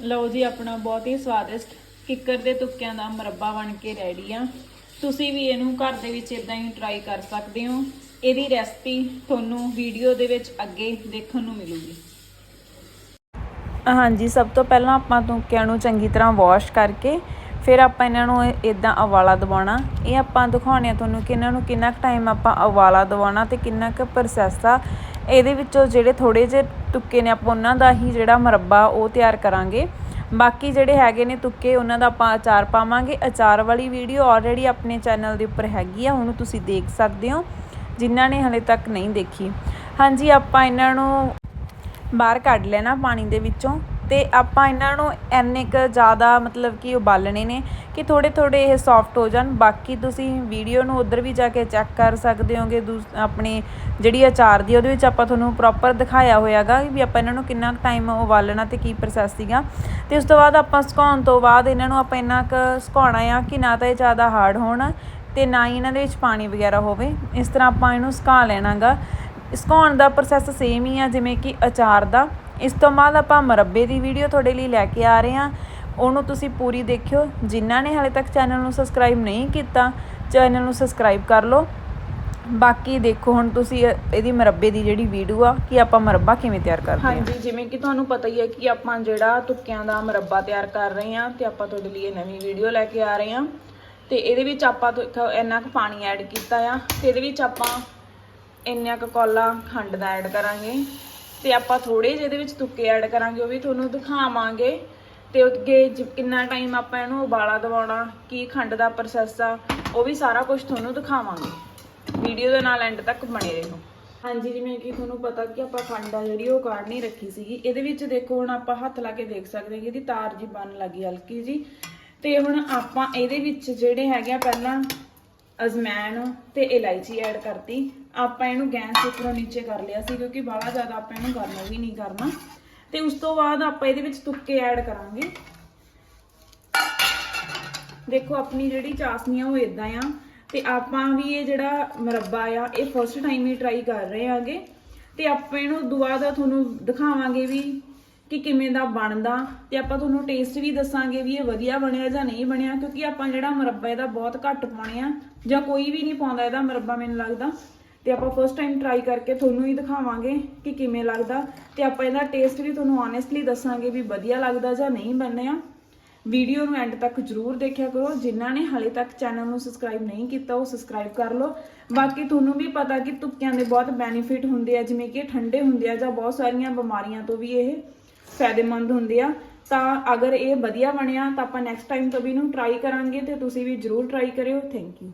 ਲਓ ਜੀ, ਆਪਣਾ ਬਹੁਤ ਹੀ ਸਵਾਦਿਸ਼ਟ ਕਿੱਕਰ ਦੇ ਤੁੱਕਿਆਂ ਦਾ ਮੁਰੱਬਾ ਬਣ ਕੇ ਰੈਡੀ ਆ। ਤੁਸੀਂ ਵੀ ਇਹਨੂੰ ਘਰ ਦੇ ਵਿੱਚ ਇਦਾਂ ਹੀ ਟਰਾਈ ਕਰ ਸਕਦੇ ਹੋ। ਇਹਦੀ ਰੈਸਪੀ ਤੁਹਾਨੂੰ ਵੀਡੀਓ ਦੇ ਵਿੱਚ ਅੱਗੇ ਦੇਖਣ ਨੂੰ ਮਿਲੂਗੀ। ਹਾਂਜੀ, ਸਭ ਤੋਂ ਪਹਿਲਾਂ ਆਪਾਂ ਤੁੱਕਿਆਂ ਨੂੰ ਚੰਗੀ ਤਰ੍ਹਾਂ ਵਾਸ਼ ਕਰਕੇ ਫਿਰ ਆਪਾਂ ਇਹਨਾਂ ਨੂੰ ਇਦਾਂ ਉਬਾਲਾ ਦਿਵਾਉਣਾ। ਇਹ ਆਪਾਂ ਦਿਖਾਉਣੇ ਆ ਤੁਹਾਨੂੰ ਕਿ ਇਹਨਾਂ ਨੂੰ ਕਿੰਨਾ ਕੁ ਟਾਈਮ ਆਪਾਂ ਉਬਾਲਾ ਦਿਵਾਉਣਾ ਤੇ ਕਿੰਨਾ ਕੁ ਪ੍ਰੋਸੈਸ ਆ। ਇਹਦੇ ਵਿੱਚੋਂ ਜਿਹੜੇ ਥੋੜ੍ਹੇ ਜਿਹੇ ਤੁੱਕੇ ਨੇ, ਆਪਾਂ ਉਹਨਾਂ ਦਾ ਹੀ ਜਿਹੜਾ ਮੁਰੱਬਾ ਉਹ ਤਿਆਰ ਕਰਾਂਗੇ। ਬਾਕੀ ਜਿਹੜੇ ਹੈਗੇ ਨੇ ਤੁੱਕੇ, ਉਹਨਾਂ ਦਾ ਆਪਾਂ ਅਚਾਰ ਪਾਵਾਂਗੇ। ਅਚਾਰ ਵਾਲੀ ਵੀਡੀਓ ਆਲਰੇਡੀ ਆਪਣੇ ਚੈਨਲ ਦੇ ਉੱਪਰ ਹੈਗੀ ਆ, ਉਹਨੂੰ ਤੁਸੀਂ ਦੇਖ ਸਕਦੇ ਹੋ, ਜਿਨ੍ਹਾਂ ਨੇ ਹਲੇ ਤੱਕ ਨਹੀਂ ਦੇਖੀ। ਹਾਂਜੀ, ਆਪਾਂ ਇਹਨਾਂ ਨੂੰ ਬਾਹਰ ਕੱਢ ਲੈਣਾ ਪਾਣੀ ਦੇ ਵਿੱਚੋਂ। ਅਤੇ ਆਪਾਂ ਇਹਨਾਂ ਨੂੰ ਇੰਨੇ ਕੁ ਜ਼ਿਆਦਾ ਮਤਲਬ ਕਿ ਉਬਾਲਣੇ ਨੇ ਕਿ ਥੋੜ੍ਹੇ ਥੋੜ੍ਹੇ ਇਹ ਸੋਫਟ ਹੋ ਜਾਣ। ਬਾਕੀ ਤੁਸੀਂ ਵੀਡੀਓ ਨੂੰ ਉੱਧਰ ਵੀ ਜਾ ਕੇ ਚੈੱਕ ਕਰ ਸਕਦੇ ਹੋਗੇ ਦੂਸ, ਆਪਣੀ ਜਿਹੜੀ ਅਚਾਰ ਦੀ ਉਹਦੇ ਵਿੱਚ ਆਪਾਂ ਤੁਹਾਨੂੰ ਪ੍ਰੋਪਰ ਦਿਖਾਇਆ ਹੋਇਆਗਾ ਵੀ ਆਪਾਂ ਇਹਨਾਂ ਨੂੰ ਕਿੰਨਾ ਕੁ ਟਾਈਮ ਉਬਾਲਣਾ ਅਤੇ ਕੀ ਪ੍ਰੋਸੈਸ ਸੀਗਾ। ਅਤੇ ਉਸ ਤੋਂ ਬਾਅਦ ਆਪਾਂ ਸੁਕਾਉਣ ਤੋਂ ਬਾਅਦ ਇਹਨਾਂ ਨੂੰ ਆਪਾਂ ਇੰਨਾ ਕੁ ਸੁਕਾਉਣਾ ਆ ਕਿ ਨਾ ਤਾਂ ਇਹ ਜ਼ਿਆਦਾ ਹਾਰਡ ਹੋਣ ਅਤੇ ਨਾ ਹੀ ਇਹਨਾਂ ਦੇ ਵਿੱਚ ਪਾਣੀ ਵਗੈਰਾ ਹੋਵੇ। ਇਸ ਤਰ੍ਹਾਂ ਆਪਾਂ ਇਹਨੂੰ ਸੁਕਾ ਲੈਣਾਗਾ। ਸੁਕਾਉਣ ਦਾ ਪ੍ਰੋਸੈਸ ਸੇਮ ਹੀ ਆ, ਜਿਵੇਂ ਕਿ ਅਚਾਰ ਦਾ। ਇਸ ਤੋਂ ਬਾਅਦ ਆਪਾਂ ਮੁਰੱਬੇ ਦੀ ਵੀਡੀਓ ਤੁਹਾਡੇ ਲਈ ਲੈ ਕੇ ਆ ਰਹੇ ਹਾਂ। ਉਹਨੂੰ ਤੁਸੀਂ ਪੂਰੀ ਦੇਖਿਓ। ਜਿਨ੍ਹਾਂ ਨੇ ਹਾਲੇ ਤੱਕ ਚੈਨਲ ਨੂੰ ਸਬਸਕ੍ਰਾਈਬ ਨਹੀਂ ਕੀਤਾ ਚੈਨਲ ਨੂੰ ਸਬਸਕ੍ਰਾਈਬ ਕਰ ਲਓ। ਬਾਕੀ ਦੇਖੋ ਹੁਣ ਤੁਸੀਂ ਇਹਦੀ ਮਰੱਬੇ ਦੀ ਜਿਹੜੀ ਵੀਡੀਓ ਆ, ਕਿ ਆਪਾਂ ਮਰੱਬਾ ਕਿਵੇਂ ਤਿਆਰ ਕਰਦੇ ਹਾਂ। ਹਾਂਜੀ, ਜਿਵੇਂ ਕਿ ਤੁਹਾਨੂੰ ਪਤਾ ਹੀ ਹੈ ਕਿ ਆਪਾਂ ਜਿਹੜਾ ਤੁੱਕਿਆਂ ਦਾ ਮਰੱਬਾ ਤਿਆਰ ਕਰ ਰਹੇ ਹਾਂ ਤੇ ਆਪਾਂ ਤੁਹਾਡੇ ਲਈ ਇਹ ਨਵੀਂ ਵੀਡੀਓ ਲੈ ਕੇ ਆ ਰਹੇ ਹਾਂ। ਤੇ ਇਹਦੇ ਵਿੱਚ ਆਪਾਂ ਇੰਨਾ ਕੁ ਪਾਣੀ ਐਡ ਕੀਤਾ ਆ। ਤੇ ਇਹਦੇ ਵਿੱਚ ਆਪਾਂ ਇੰਨਾ ਕੁ ਕੌਲਾ ਖੰਡ ਦਾ ਐਡ ਕਰਾਂਗੇ। ਤੇ ਆਪਾਂ ਥੋੜੇ ਜਿਹੇ ਇਹਦੇ ਵਿੱਚ ਤੁੱਕੇ ਐਡ ਕਰਾਂਗੇ, ਉਹ ਵੀ ਤੁਹਾਨੂੰ ਦਿਖਾਵਾਂਗੇ। ਤੇ ਅੱਗੇ ਜ- ਕਿੰਨਾ ਟਾਈਮ ਆਪਾਂ ਇਹਨੂੰ ਉਬਾਲਾ ਦਿਵਾਉਣਾ, ਕੀ ਖੰਡ ਦਾ ਪ੍ਰੋਸੈਸ ਆ, ਉਹ ਵੀ ਸਾਰਾ ਕੁਝ ਤੁਹਾਨੂੰ ਦਿਖਾਵਾਂਗੇ। ਵੀਡੀਓ ਦੇ ਨਾਲ ਐਂਡ ਤੱਕ ਬਣੇ ਰਹੋ। ਹਾਂਜੀ, ਜਿਵੇਂ ਕਿ ਤੁਹਾਨੂੰ ਪਤਾ ਕਿ ਆਪਾਂ ਖੰਡ ਆ ਜਿਹੜੀ, ਉਹ ਕਾੜਨੀ ਰੱਖੀ ਸੀਗੀ। ਇਹਦੇ ਵਿੱਚ ਦੇਖੋ, ਹੁਣ ਆਪਾਂ ਹੱਥ ਲਾ ਕੇ ਦੇਖ ਸਕਦੇ ਹਾਂ ਕਿ ਇਹਦੀ ਤਾਰ ਜੀ ਬਣ ਲੱਗੀ ਹਲਕੀ ਜੀ ਤੇ ਹੁਣ ਆਪਾਂ ਇਹਦੇ ਵਿੱਚ ਜਿਹੜੇ ਹੈਗੇ ਆ ਪਹਿਲਾਂ ਅਜਮੈਨ ਤੇ ਇਲਾਇਚੀ ਐਡ ਕਰਤੀ। ਆਪਾਂ ਇਹਨੂੰ ਗੈਸ ਉੱਪਰੋਂ ਨੀਚੇ ਕਰ ਲਿਆ ਸੀ ਕਿਉਂਕਿ ਬਾਹਲਾ ਜ਼ਿਆਦਾ ਆਪਾਂ ਇਹਨੂੰ ਗਰਮ ਵੀ ਨਹੀਂ ਕਰਨਾ। ਤੇ ਉਸ ਤੋਂ ਬਾਅਦ ਆਪਾਂ ਇਹਦੇ ਵਿੱਚ ਤੁੱਕੇ ਐਡ ਕਰਾਂਗੇ। ਦੇਖੋ, ਆਪਣੀ ਜਿਹੜੀ ਚਾਸਨੀ ਆ ਉਹ ਇਦਾਂ ਆ। ਤੇ ਆਪਾਂ ਵੀ ਇਹ ਜਿਹੜਾ ਮਰੱਬਾ ਆ, ਇਹ ਫਸਟ ਟਾਈਮ ਹੀ ਟਰਾਈ ਕਰ ਰਹੇ ਆਗੇ। ਤੇ ਆਪਾਂ ਇਹਨੂੰ ਦੁਆ ਦਾ ਤੁਹਾਨੂੰ ਦਿਖਾਵਾਂਗੇ ਵੀ ਕਿ ਕਿਵੇਂ ਦਾ ਬਣਦਾ ਤੇ ਆਪਾਂ ਤੁਹਾਨੂੰ ਟੇਸਟ ਵੀ ਦੱਸਾਂਗੇ ਵੀ ਇਹ ਵਧੀਆ ਬਣਿਆ ਜਾਂ ਨਹੀਂ ਬਣਿਆ, ਕਿਉਂਕਿ ਆਪਾਂ ਜਿਹੜਾ ਮੁਰੱਬਾ ਇਹਦਾ ਬਹੁਤ ਘੱਟ ਪਾਉਣੇ ਆ, ਜਾਂ ਕੋਈ ਵੀ ਨਹੀਂ ਪਾਉਂਦਾ ਇਹਦਾ ਮੁਰੱਬਾ ਮੈਨੂੰ ਲੱਗਦਾ। ਤੇ ਆਪਾਂ ਫਸਟ ਟਾਈਮ ਟਰਾਈ ਕਰਕੇ ਤੁਹਾਨੂੰ ਹੀ ਦਿਖਾਵਾਂਗੇ ਕਿ ਕਿਵੇਂ ਲੱਗਦਾ ਤੇ ਆਪਾਂ ਇਹਦਾ ਟੇਸਟ ਵੀ ਤੁਹਾਨੂੰ ਓਨੈਸਟਲੀ ਦੱਸਾਂਗੇ ਵੀ ਵਧੀਆ ਲੱਗਦਾ ਜਾਂ ਨਹੀਂ ਬਣਿਆ। ਵੀਡੀਓ ਨੂੰ ਐਂਡ ਤੱਕ ਜਰੂਰ ਦੇਖਿਆ ਕਰੋ। ਜਿਨ੍ਹਾਂ ਨੇ ਹਾਲੇ ਤੱਕ ਚੈਨਲ ਨੂੰ ਸਬਸਕ੍ਰਾਈਬ ਨਹੀਂ ਕੀਤਾ, ਉਹ ਸਬਸਕ੍ਰਾਈਬ ਕਰ ਲਓ। ਬਾਕੀ ਤੁਹਾਨੂੰ ਵੀ ਪਤਾ ਕਿ ਤੁੱਕਿਆਂ ਦੇ ਬਹੁਤ ਬੈਨੀਫਿਟ ਹੁੰਦੇ ਆ, ਜਿਵੇਂ ਕਿ ਠੰਡੇ ਹੁੰਦੇ ਆ ਜਾਂ ਬਹੁਤ ਸਾਰੀਆਂ ਬਿਮਾਰੀਆਂ ਤੋਂ ਵੀ ਇਹ ਫਾਇਦੇਮੰਦ ਹੁੰਦੇ ਆ। ਤਾਂ ਅਗਰ ਇਹ ਵਧੀਆ ਬਣਿਆ, ਤਾਂ ਆਪਾਂ ਨੈਕਸਟ ਟਾਈਮ ਤੋਂ ਵੀ ਇਹਨੂੰ ਟਰਾਈ ਕਰਾਂਗੇ ਤੇ ਤੁਸੀਂ ਵੀ ਜਰੂਰ ਟਰਾਈ ਕਰਿਓ। Thank you